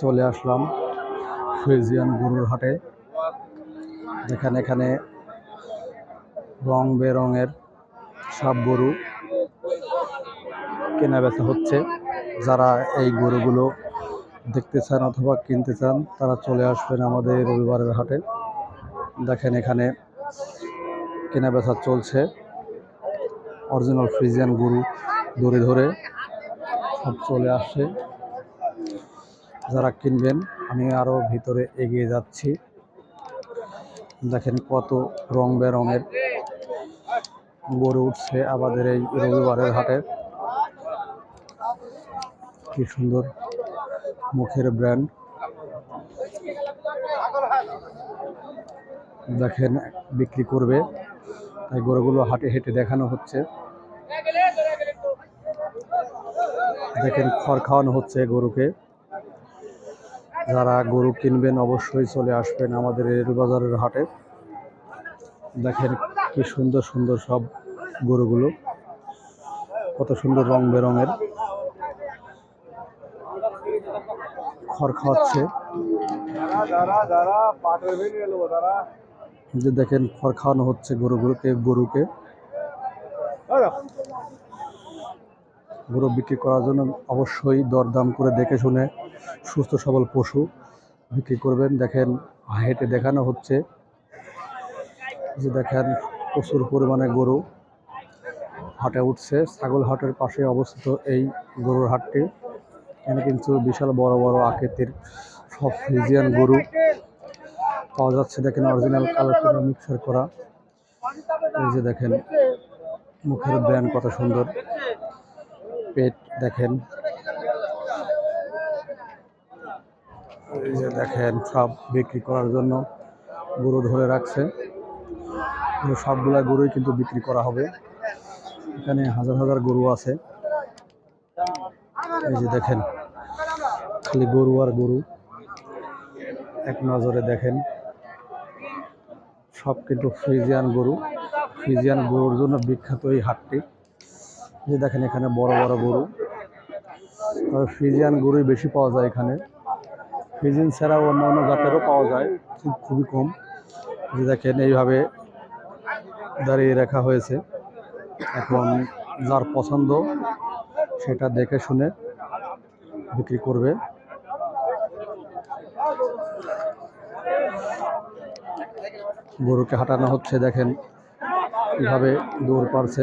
চলে আসলাম ফ্রিজিয়ান গরুর হাটে। যেখানে এখানে রং বেরঙের সব গরু কেনা বেচা হচ্ছে। যারা এই গরুগুলো দেখতে চান অথবা কিনতে চান, তারা চলে আসবেন আমাদের রবিবারের হাটে। দেখেন এখানে কেনা বেচা চলছে। অরিজিনাল ফ্রিজিয়ান গরু ধরে ধরে সব চলে আসছে। যারা কিনবেন। আমি আরও ভিতরে এগিয়ে যাচ্ছি। দেখেন কত রং বেরঙের গরু উঠছে আমাদের এই রবিবারের হাটে। কি সুন্দর মুখের ব্র্যান্ড দেখেন বিক্রি করবে। তাই গরুগুলো হাটে হেঁটে দেখানো হচ্ছে। দেখেন খড় খাওয়ানো হচ্ছে গরুকে। যারা গরু কিনবেন অবশ্যই চলে আসবেন আমাদের রেলবাজারের হাটে। দেখেন কি সুন্দর সুন্দর সব গরুগুলো। কত সুন্দর রং বেরঙের। খড় খাওয়াচ্ছে। যে দেখেন খড় খাওয়ানো হচ্ছে গরুগুলোকে, গরুকে। গরু বিক্রি করার জন্য অবশ্যই দরদাম করে দেখে শুনে সুস্থ সবল পশু বিক্রি করবেন। দেখেন হেঁটে দেখানো হচ্ছে। যে দেখেন, প্রচুর পরিমাণে গরু হাটে উঠছে। ছাগল হাটের পাশে অবস্থিত এই গরুর হাটটি। এখানে কিন্তু বিশাল বড় বড় আকৃতির সব ফ্রিজিয়ান গরু পাওয়া যাচ্ছে। দেখেন অরিজিনাল কালার মিক্সার করা। এই যে দেখেন, মুখের ব্র্যান্ড কত সুন্দর। পেট দেখেন। এই যে দেখেন, সব বিক্রি করার জন্য গরু ধরে রাখছে। সবগুলা গরুই কিন্তু বিক্রি করা হবে। এখানে হাজার হাজার গরু আছে। এই যে দেখেন, খালি গরু আর গরু। এক নজরে দেখেন, সব কিন্তু ফ্রিজিয়ান গরু। ফ্রিজিয়ান গরুর জন্য বিখ্যাত এই হাটটি। যে দেখেন এখানে বড় বড় গরু। তবে ফ্রিজিয়ান গরুই বেশি পাওয়া যায় এখানে। ফ্রিজিয়ান ছাড়াও অন্যান্য জাতেরও পাওয়া যায়, খুব খুবই কম। যে দেখেন এইভাবে দাঁড়িয়ে রাখা হয়েছে। এখন যার পছন্দ সেটা দেখে শুনে বিক্রি করবে। গরুকে হাঁটানো হচ্ছে, দেখেন কীভাবে দৌড় পারছে।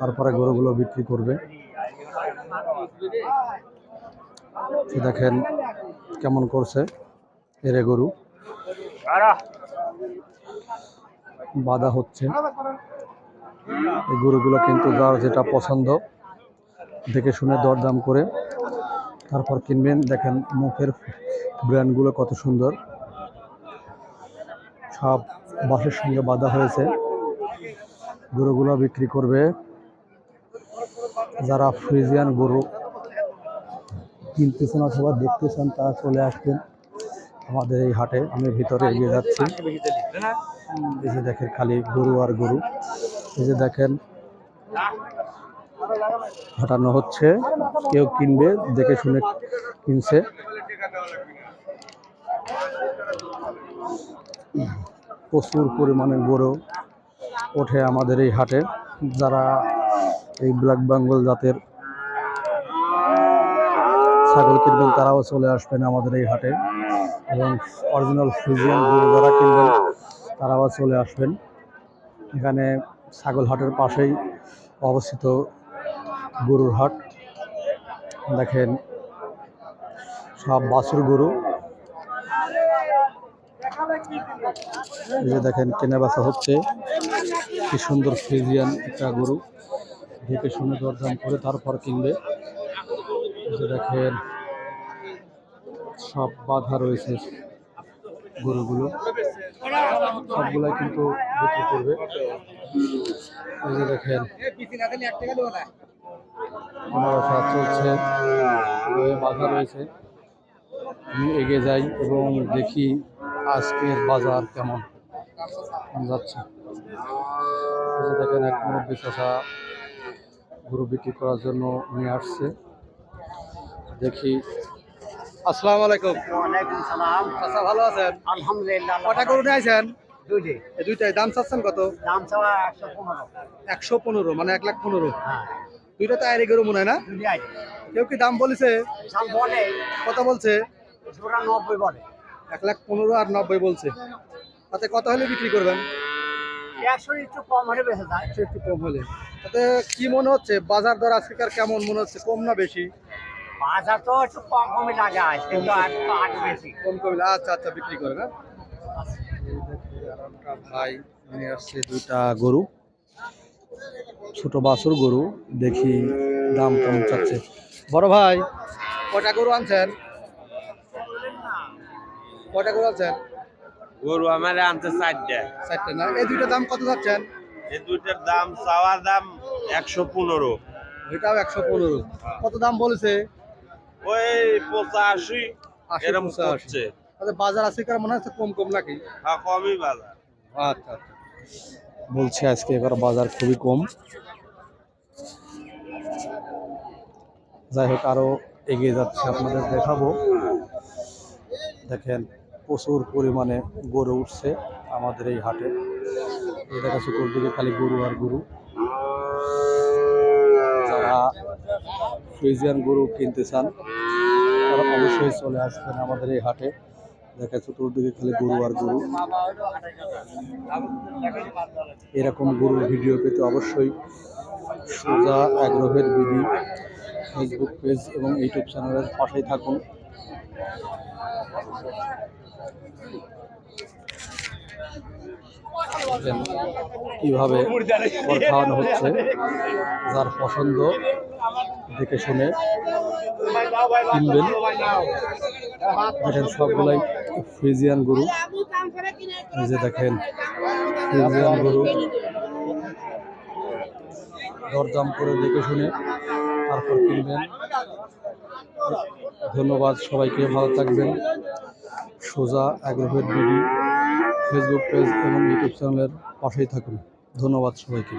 তারপরে গরুগুলো বিক্রি করবে। দেখেন কেমন করছে এরে গরু। বাধা হচ্ছে। এই গরুগুলো কিন্তু যার যেটা পছন্দ, দেখে শুনে দরদাম করে তারপর কিনবেন। দেখেন মুখের ব্র্যান্ডগুলো কত সুন্দর। সব বাসের সঙ্গে বাঁধা হয়েছে। গরুগুলো বিক্রি করবে। যারা ফ্রিজিয়ান গরু কিনতেছেন অথবা দেখতেছেন, তারা চলে আসবেন আমাদের এই হাটে। আমি ভিতরে এগিয়ে যাচ্ছি। এই যে দেখেন খালি গরু আর গরু। এই যে দেখেন, হাঁটানো হচ্ছে। কেউ কিনবে, দেখে শুনে কিনছে। প্রচুর পরিমাণে গরু ওঠে আমাদের এই হাটে। যারা এই ব্ল্যাক বেঙ্গল জাতের ছাগল কিনবেন, তারাও চলে আসবেন আমাদের এই হাটে। এবং অরিজিনাল ফ্রিজিয়ান গরু যারা কিনবেন, তারাও চলে আসবেন। এখানে ছাগল হাটের পাশেই অবস্থিত গরুর হাট। দেখেন, সব বাছুর গরু। এই যে দেখেন কেনা বেচা হচ্ছে। কি সুন্দর ফ্রিজিয়ান একটা গরু। দেখে শুনে দরদাম করে তারপর কিনবে। যে দেখেন, সব বাধা রয়েছে গরুগুলো। সবগুলাই কিন্তু বিক্রি করবে। দেখেন চলছে। বাধা রয়েছে। আমি এগিয়ে যাই এবং দেখি আজকের বাজার কেমন। যাচ্ছে। দেখেন, এক মুরব্বী চাষা গরু বিক্রি করার জন্য নিয়ে আসছে। দেখি। আসসালামু আলাইকুম। ওয়ালাইকুম সালাম। চাচা ভালো আছেন? আলহামদুলিল্লাহ কটা গরু নিয়ে আছেন এই দুইটাই। দাম চাচ্ছেন কত? দাম চাওয়া একশো পনেরো। একশো পনেরো মানে এক লাখ পনেরো। হ্যাঁ। দুইটা তো আইরি গরু মনে হয় না? কেউ কি দাম বলেছে? বলে। কত বলছে? নব্বই বলে। এক লাখ পনেরো আর নব্বই বলছে। তাতে কত হলে বিক্রি করবেন? একশো একটু কম হলে বেঁচে যায়। একটু একটু কম হলে। তাতে কি মনে হচ্ছে বাজার দর আজকেকার কেমন মনে হচ্ছে কম না বেশি? বাজার তো একটু কম কমই লাগে আজ কিন্তু আর বেশি। কম কমলে আচ্ছা আচ্ছা বিক্রি করে না? ভাই নিয়ে আসছে দুইটা গরু। ছোট বাছুর গরু দেখি দাম কেমন চাচ্ছে। বড় ভাই কটা গরু আনছেন? কটা গরু আনছেন? গরু আমার আনতে চারটে। চারটে না? এই দুইটা দাম কত যাচ্ছেন এই দুইটার দাম চাওয়ার দাম একশো পনেরো। এটাও একশো পনেরো। কত দাম বলেছে? ওই পঁচাশি। এরকম তাহলে বাজার আছে কার মনে হচ্ছে কম কম নাকি? হ্যাঁ কমই বাজার। আচ্ছা আচ্ছা। বলছে আজকে এবার বাজার খুবই কম। যাই হোক আরও এগিয়ে যাচ্ছে আপনাদের দেখাবো। দেখেন প্রচুর পরিমাণে গরু উঠছে আমাদের এই হাটে। এই দেখা চতুর্দিকে খালি গরু আর গরু। যারা ফ্রিজিয়ান গরু কিনতে চান, তারা অবশ্যই চলে আসবেন আমাদের এই হাটে। দেখা চতুর্দিকে খালি গরু আর গরু। এরকম গরুর ভিডিও পেতে অবশ্যই সোজা অ্যাগ্রোভের বিধি ফেসবুক পেজ এবং ইউটিউব চ্যানেলের পাশেই থাকুন। দেখেন কীভাবে খড় খাওয়ানো হচ্ছে, যার পছন্দ দেখে শুনে কিনবেন। দেখেন সবগুলাই ফ্রিজিয়ান গরু। যে দেখেন, ফ্রিজিয়ান গরু। দরদাম করে দেখে শুনে তারপর কিনবেন। ধন্যবাদ সবাইকে, ভালো থাকবেন। সোজা অ্যাগ্রোভেট বিডি। ফেসবুক পেজ এবং ইউটিউব চ্যানেলের পাশেই থাকুন। ধন্যবাদ সবাইকে।